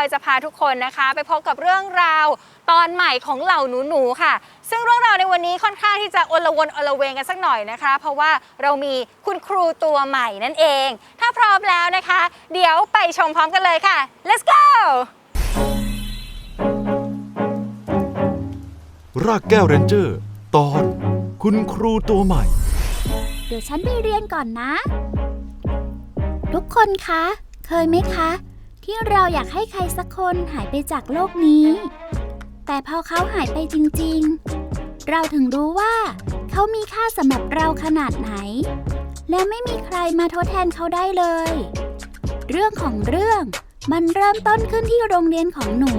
อยจะพาทุกคนนะคะ ไปพบกับเรื่องราวตอนใหม่ของเหล่าหนูๆค่ะ ซึ่งเรื่องราวในวันนี้ค่อนข้างที่จะอลวนอลเวงกันสักหน่อยนะคะ เพราะว่าเรามีคุณครูตัวใหม่นั่นเอง ถ้าพร้อมแล้วนะคะ เดี๋ยวไปชมพร้อมกันเลยค่ะ let's go รากแก้วเรนเจอร์ ตอนคุณครูตัวใหม่ เดี๋ยวฉันไปเรียนก่อนนะ ทุกคนคะ เคยไหมคะ ที่เราอยากให้ใครสักคนหายไปจากโลกนี้ แต่พอเขาหายไปจริงๆ เราถึงรู้ว่าเขามีค่าสำหรับเราขนาดไหน และไม่มีใครมาทดแทนเขาได้เลย เรื่องของเรื่องมันเริ่มต้นขึ้นที่โรงเรียนของหนู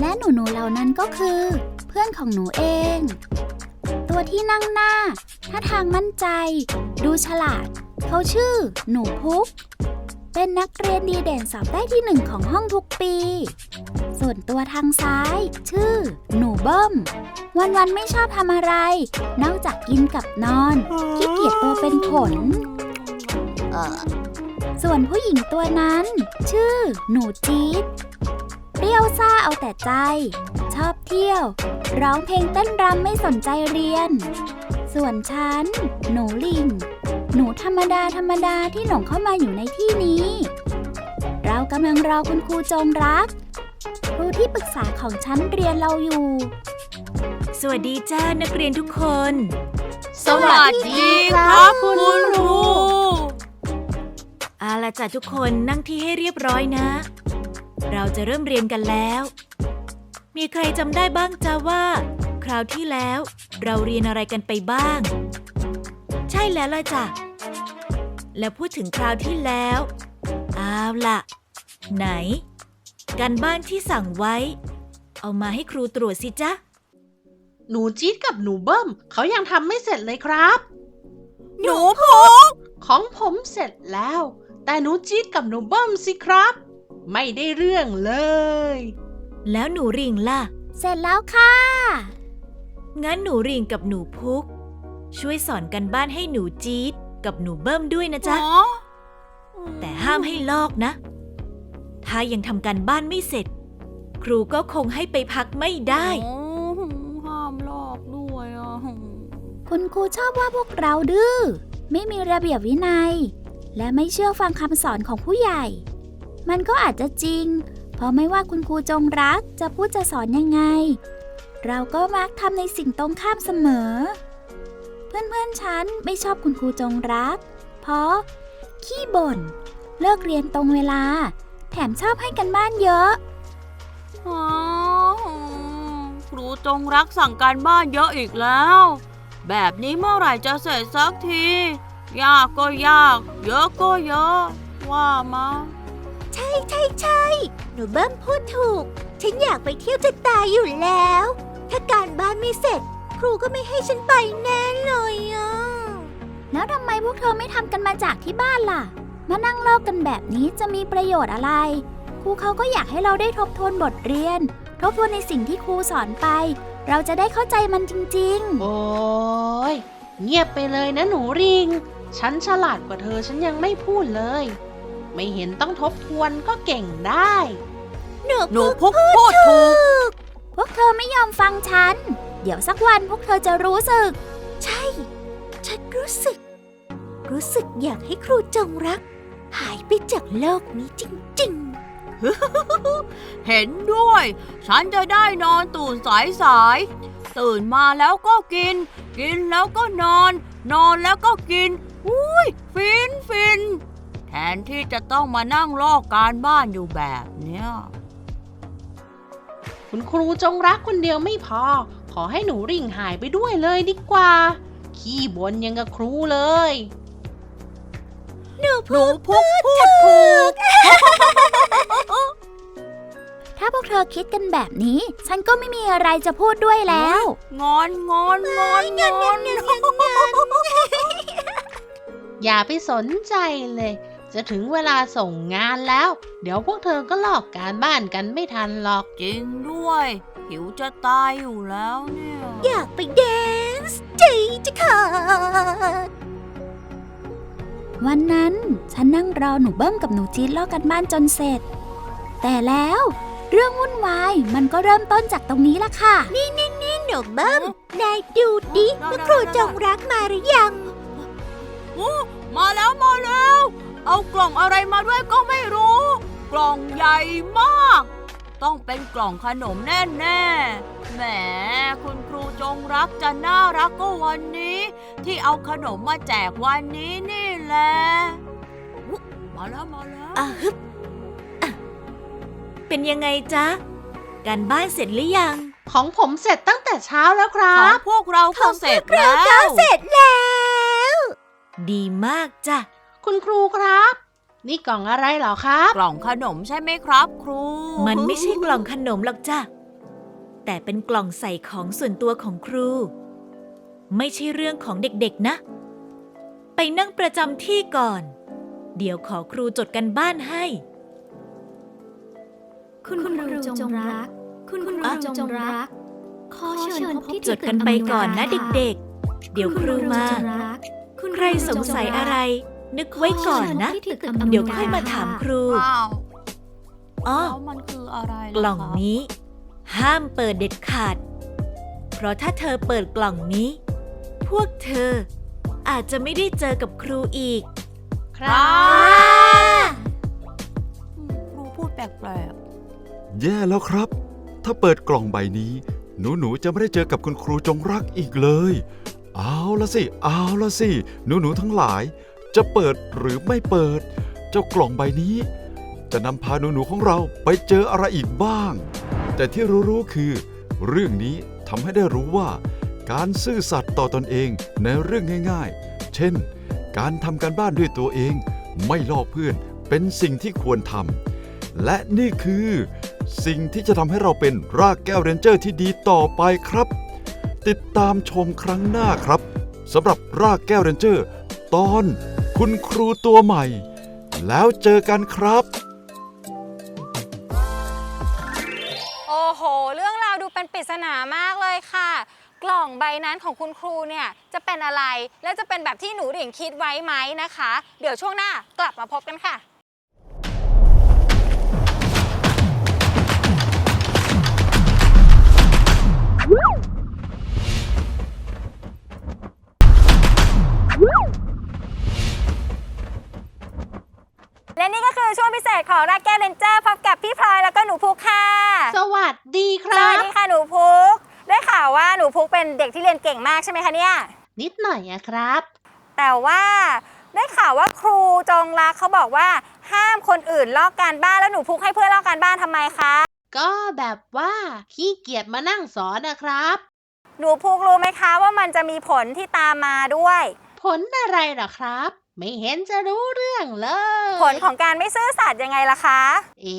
และหนูๆเหล่านั้นก็คือ เพื่อนของหนูเอง ตัวที่นั่งหน้าท่าทางมั่นใจ ดูฉลาด เขาชื่อ หนูพุก เป็นนักเรียนดีเด่นสอบได้ที่หนึ่งของห้องทุกปี ส่วนตัวทางซ้าย ชื่อ หนูเบิ้ม วันๆไม่ชอบทำอะไร นอกจากกินกับนอนขี้เกียจตัวเป็นขน ส่วนผู้หญิงตัวนั้น ชื่อ หนูจี๊ดเปรี้ยวซ่าเอาแต่ใจ ชอบเที่ยว ร้องเพลงเต้นรำไม่สนใจเรียน ส่วนฉัน หนูลิง หนูธรรมดาธรรมดาที่หลงเข้ามาอยู่ในที่นี้ เรากำลังรอคุณครูจงรัก ครูที่ปรึกษาของฉันเรียนเราอยู่ สวัสดีจ้านักเรียนทุกคน สวัสดีครับคุณครูเอาละจ้ะทุกคนนั่งที่ให้เรียบร้อยนะ เราจะเริ่มเรียนกันแล้ว มีใครจำได้บ้างจ้าว่า คราวที่แล้ว เราเรียนอะไรกันไปบ้าง ใช่แล้วล่ะจ้ะ แล้วพูดถึงคราวที่แล้ว เอาล่ะ ไหน การบ้านที่สั่งไว้ เอามาให้ครูตรวจสิจ๊ะ หนูจี๊ดกับหนูเบิ้มเขายังทำไม่เสร็จเลยครับ หนูพุกของผมเสร็จแล้ว แต่หนูจี๊ดกับหนูเบิ้มสิครับ ไม่ได้เรื่องเลย แล้วหนูริงล่ะ เสร็จแล้วค่ะ งั้นหนูริงกับหนูพุก ช่วยสอนกันบ้านให้หนูจี๊ดกับหนูเบิ้มด้วยนะจ๊ะ แต่ห้ามให้ลอกนะ ถ้ายังทำการบ้านไม่เสร็จ ครูก็คงให้ไปพักไม่ได้ ห้ามลอกด้วยอะคุณครูชอบว่าพวกเราดื้อไม่มีระเบียบวินัย และไม่เชื่อฟังคำสอนของผู้ใหญ่ มันก็อาจจะจริง เพราะไม่ว่าคุณครูจงรักจะพูดจะสอนยังไง เราก็มักทำในสิ่งตรงข้ามเสมอ เพื่อนๆฉันไม่ชอบคุณครูจงรัก เพราะ ขี้บ่น เลิกเรียนตรงเวลา แถมชอบให้กันบ้านเยอะ อ๋อครูจงรักสั่งการบ้านเยอะอีกแล้ว แบบนี้เมื่อไหร่จะเสร็จสักที ยากก็ยาก เยอะก็เยอะ ว่ามาใช่ใช่ใช่หนูเบิ้มพูดถูก ฉันอยากไปเที่ยวจะตายอยู่แล้ว ครูก็ไม่ให้ฉันไปแน่เลยอะ แล้วทำไมพวกเธอไม่ทำกันมาจากที่บ้านล่ะ มานั่งลอกกันแบบนี้จะมีประโยชน์อะไร ครูเขาก็อยากให้เราได้ทบทวนบทเรียน ทบทวนในสิ่งที่ครูสอนไป เราจะได้เข้าใจมันจริง โอ้ยเงียบไปเลยนะหนูริง ฉันฉลาดกว่าเธอฉันยังไม่พูดเลย ไม่เห็นต้องทบทวนก็เก่งได้ ๆ หนูหนูพุกพูดถูก พวกเธอไม่ยอมฟังฉันเดี๋ยวสักวันพวกเธอจะรู้สึก ใช่ ฉันรู้สึก รู้สึกอยากให้ครูจงรัก หายไปจากโลกนี้จริงเห็นด้วย ฉันจะได้นอนตื่นสายสายๆตื่นมาแล้วก็กิน กินแล้วก็นอน นอนแล้วก็กิน อุ้ย ฟินฟินแทนที่จะต้องมานั่งลอกการบ้านอยู่แบบเนี้ยคุณครูจงรักคนเดียวไม่พอ ขอให้หนูริ่งหายไปด้วยเลยดีกว่า ขี้บนยังกับครูเลยๆหนูหนูพุกพูดถูก ถ้าพวกเธอคิดกันแบบนี้ ฉันก็ไม่มีอะไรจะพูดด้วยแล้ว งอนงอนงอนงอน อย่าไปสนใจเลย จะถึงเวลาส่งงานแล้ว เดี๋ยวพวกเธอก็ลอกการบ้านกันไม่ทันหรอก จริงด้วย หิวจะตายอยู่แล้วเนี่ย อยากไปแดนซ์ใจจะขาดวันนั้นฉันนั่งรอหนูเบิ้มกับหนูจี๊ดลอกกันบ้านจนเสร็จ แต่แล้วเรื่องวุ่นวายมันก็เริ่มต้นจากตรงนี้ละค่ะ นี่นี่นี่หนูเบิ้มนายดูดิว่าครูจงรักมาหรือยัง โอ้มาแล้วมาแล้ว เอากล่องอะไรมาด้วยก็ไม่รู้ กล่องใหญ่มาก ต้องเป็นกล่องขนมแน่ๆแหมคุณครูจงรักจะน่ารักก็วันนี้ ที่เอาขนมมาแจกวันนี้นี่แหละอุ๊ยมาแล้วมาแล้วอะฮึบอะเป็นยังไงจ๊ะ การบ้านเสร็จหรือยัง ของผมเสร็จตั้งแต่เช้าแล้วครัของบ พวกเราก็เสร็จแล้วแล้ว ดีมากจ้ะ คุณครูครับ นี่กล่องอะไรเหรอครับ กล่องขนมใช่ไหมครับ ครู มันไม่ใช่กล่องขนมหรอกจ้ะ แต่เป็นกล่องใส่ของส่วนตัวของครู ไม่ใช่เรื่องของเด็กๆนะ ไปนั่งประจำที่ก่อน เดี๋ยวขอครูจดกันบ้านให้ คุณครูจงรัก คุณครูจงรัก ขอเชิญพบที่จดกันไปก่อนนะเด็กๆ เดี๋ยวครูมา ใครสงสัยอะไร นึกไว้ก่อนนะ เดี๋ยวค่อยมาถามครู ว้าวอ้อแล้วมันคืออะไรกล่องนี้ ห้ามเปิดเด็ดขาด เพราะถ้าเธอเปิดกล่องนี้ พวกเธออาจจะไม่ได้เจอกับครูอีก ครับครูพูดแปลกแย่แล้วครับ ถ้าเปิดกล่องใบนี้ หนูหนูๆจะไม่ได้เจอกับคุณครูจงรักอีกเลย เอาละสิ เอาละสิ หนูหนูๆทั้งหลาย จะเปิดหรือไม่เปิด เจ้ากล่องใบนี้ จะนำพาหนูๆของเราไปเจออะไรอีกบ้าง แต่ที่รู้ๆคือ เรื่องนี้ทำให้ได้รู้ว่า การซื่อสัตย์ต่อตอนเองในเรื่องง่ายๆ เช่น การทำการบ้านด้วยตัวเอง ไม่ลอกเพื่อนเป็นสิ่งที่ควรทำและนี่คือ สิ่งที่จะทำให้เราเป็นรากแก้วเรนเจอร์ที่ดีต่อไปครับ ติดตามชมครั้งหน้าครับสำหรับรากแก้วเรนเจอร์ ตอน คุณครูตัวใหม่ แล้วเจอกันครับ โอ้โห เรื่องราวดูเป็นปริศนามากเลยค่ะ กล่องใบนั้นของคุณครูเนี่ยจะเป็นอะไร และจะเป็นแบบที่หนูหริ่งคิดไว้ไหมนะคะ เดี๋ยวช่วงหน้ากลับมาพบกันค่ะ และนี่ก็คือช่วงพิเศษของรักแก้วเรนเจอร์พบกับพี่พลอยแล้วก็หนูพุกค่ะ สวัสดีคสรัวัสบ ดีค่ะหนูพุก ได้ข่าวว่าหนูพุกเป็นเด็กที่เรียนเก่งมากใช่ไหมคะเนี่ย นิดหน่อยอะครับ แต่ว่าได้ข่าวว่าครูจงรักเขาบอกว่าห้ามคนอื่นลอกการบ้านแล้วหนูพุกให้เพื่อนลอกการบ้านทำไมคะ ก็แบบว่าขี้เกียจมานั่งสอนนะครับ หนูพุกรู้ไหมคะว่ามันจะมีผลที่ตามมาด้วย ผลอะไรเหรอครับ ไม่เห็นจะรู้เรื่องเลย ผลของการไม่ซื่อสัตย์ยังไงล่ะคะ เอ๋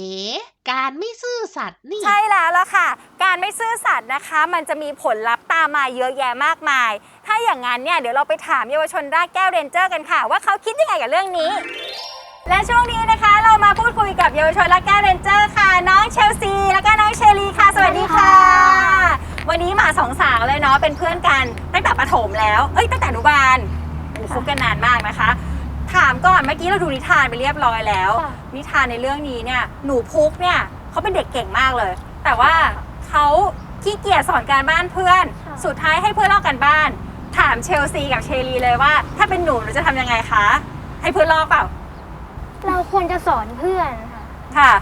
การไม่ซื่อสัตย์นี่ ใช่แล้วล่ะค่ะ การไม่ซื่อสัตย์นะคะ มันจะมีผลลัพธ์ตามมาเยอะแยะมากมาย ถ้าอย่างนั้นเนี่ยเดี๋ยวเราไปถามเยาวชนรากแก้วเรนเจอร์กันค่ะ ว่าเขาคิดยังไงกับเรื่องนี้ และช่วงนี้นะคะเรามาพูดคุยกับเยาวชนรากแก้วเรนเจอร์ค่ะ น้องเชลซี แล้วก็น้องเชลีค่ะ สวัสดีค่ะ วันนี้มาสองสาวเลยเนาะเป็นเพื่อนกันตั้งแต่ประถมแล้ว เอ้ยตั้งแต่อนุบาลโอ้คบกันนานมากนะคะ ถามก่อนเมื่อกี้เราดูนิทานไปเรียบร้อยแล้วนิทานในเรื่องนี้เนี่ยหนูพุกเนี่ยเขาเป็นเด็กเก่งมากเลย แต่ว่าเขาขี้เกียจสอนการบ้านเพื่อนสุดท้ายให้เพื่อนลอกกันบ้าน ถามเชลซีกับเชลีเลยว่า ถ้าเป็นหนูหนูจะทำยังไงคะ ให้เพื่อนลอกเปล่าเราควรจะสอนเพื่อนค่ะ ค่ะ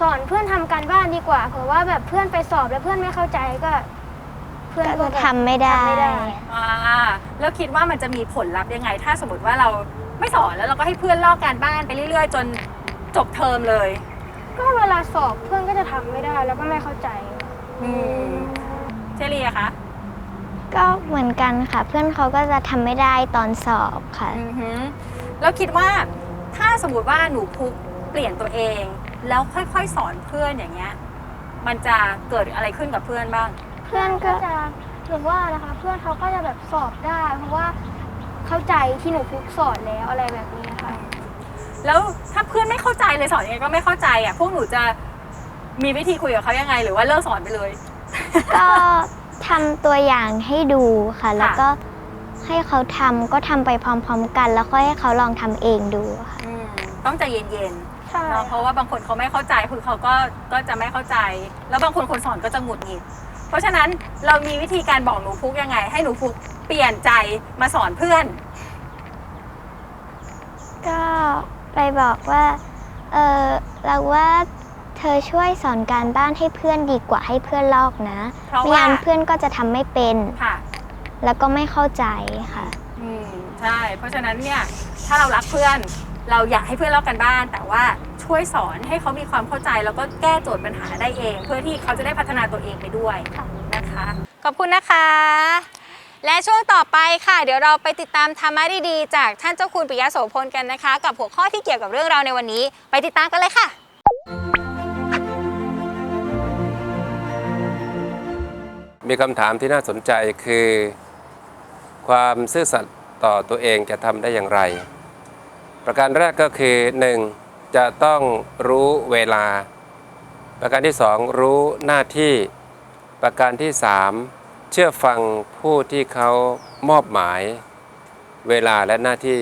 สอนเพื่อนทำการบ้านดีกว่าเผื่อว่าแบบเพื่อนไปสอบแล้วเพื่อนไม่เข้าใจก็ เพื่อนก็ทำไม่ได้ทำไม่ได้ อ่าแล้วคิดว่ามันจะมีผลลัพธ์ยังไง ถ้าสมมติว่าเรา ไม่สอนแล้วเราก็ให้เพื่อนลอกการบ้านไปเรื่อย ๆ จนจบเทอมเลย ก็เวลาสอบเพื่อนก็จะทำไม่ได้แล้วก็ไม่เข้าใจ อืมเชลีอะคะก็เหมือนกันค่ะ เพื่อนเขาก็จะทำไม่ได้ตอนสอบค่ะ อือหือแล้วคิดว่าถ้าสมมติว่าหนูพุกเปลี่ยนตัวเอง แล้วค่อยๆสอนเพื่อนอย่างเงี้ย มันจะเกิดอะไรขึ้นกับเพื่อนบ้าง เพื่อนก็จะหรือว่านะคะ เพื่อนเขาก็จะแบบสอบได้ เพราะว่า เข้าใจที่หนูฟุกสอนแล้วอะไรแบบนี้ค่ะ แล้วถ้าเพื่อนไม่เข้าใจเลยสอนยังไงก็ไม่เข้าใจอะพวกหนูจะมีวิธีคุยกับเขายังไง หรือว่าเลิกสอนไปเลย ก็ทำตัวอย่างให้ดูค่ะ แล้วก็ให้เขาทำก็ทำไปพร้อมๆกัน แล้วค่อยให้เขาลองทำเองดูค่ะอืมต้องใจเย็นใช่ๆเนาะเพราะว่าบางคนเขาไม่เข้าใจคือเขาก็ก็จะไม่เข้าใจ แล้วบางคนคนสอนก็จะหงุดหงิด เพราะฉะนั้นเรามีวิธีการบอกหนูฟุกยังไง ให้หนูฟุก เปลี่ยนใจมาสอนเพื่อน ก็ไปบอกว่า เออเราว่าเธอช่วยสอนการบ้านให้เพื่อนดีกว่าให้เพื่อนลอกนะเพราะไม่ว่างั้นเพื่อนก็จะทำไม่เป็น ค่ะ แล้วก็ไม่เข้าใจค่ะ อืมใช่ เพราะฉะนั้นเนี่ยถ้าเรารักเพื่อน เราอยากให้เพื่อนลอกกันบ้าน แต่ว่าช่วยสอนให้เขามีความเข้าใจแล้วก็แก้โจทย์ปัญหาได้เอง เพื่อที่เขาจะได้พัฒนาตัวเองไปด้วยนะคะ ขอบคุณนะคะ และช่วงต่อไปค่ะ เดี๋ยวเราไปติดตามธรรมะดีๆ จากท่านเจ้าคุณปิยะโสพลกันนะคะ กับหัวข้อที่เกี่ยวกับเรื่องราวในวันนี้ ไปติดตามกันเลยค่ะ มีคำถามที่น่าสนใจคือ ความซื่อสัตย์ต่อตัวเองจะทำได้อย่างไร ประการแรกก็คือ 1. จะต้องรู้เวลา ประการที่ 2 รู้หน้าที่ ประการที่ 3 ชื่อฟังผู้ที่เขามอบหมายเวลาและหน้าที่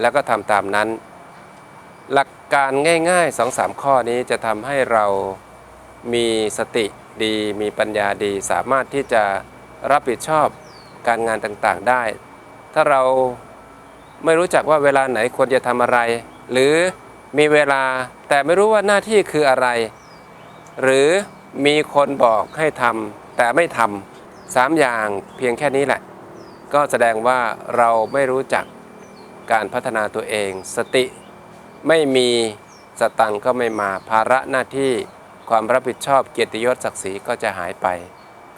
แล้วก็ทำตามนั้น หลักการง่ายๆ2-3ข้อนี้จะทำให้เรามีสติดีมีปัญญาดีสามารถที่จะรับผิดชอบการงานต่างๆได้ ถ้าเราไม่รู้จักว่าเวลาไหนควรจะทำอะไร หรือมีเวลาแต่ไม่รู้ว่าหน้าที่คืออะไร หรือมีคนบอกให้ทำแต่ไม่ทำ สามอย่างเพียงแค่นี้แหละ ก็แสดงว่าเราไม่รู้จักการพัฒนาตัวเอง สติไม่มีสตังก็ไม่มาภาระหน้าที่ความรับผิดชอบเกียรติยศศักดิ์ศรีก็จะหายไป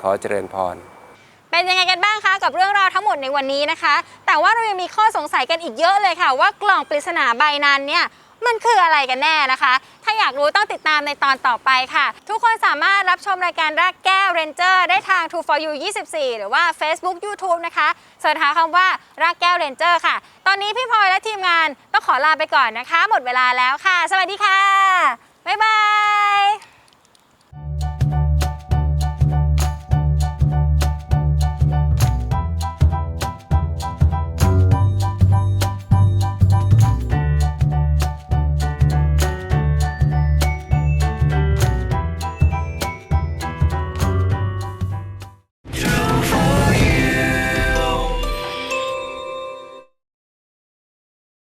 ขอเจริญพรเป็นยังไงกันบ้างคะกับเรื่องราวทั้งหมดในวันนี้นะคะ แต่ว่าเรายังมีข้อสงสัยกันอีกเยอะเลยค่ะ ว่ากล่องปริศนาใบนั้นเนี่ย มันคืออะไรกันแน่นะคะ ถ้าอยากรู้ต้องติดตามในตอนต่อไปค่ะ ทุกคนสามารถรับชมรายการรากแก้วเรนเจอร์ได้ทาง True for You 24 หรือว่า Facebook YouTube นะคะเสิร์ชหาคำว่ารากแก้วเรนเจอร์ค่ะ ตอนนี้พี่พลอยและทีมงานต้องขอลาไปก่อนนะคะ หมดเวลาแล้วค่ะ สวัสดีค่ะบ๊ายบาย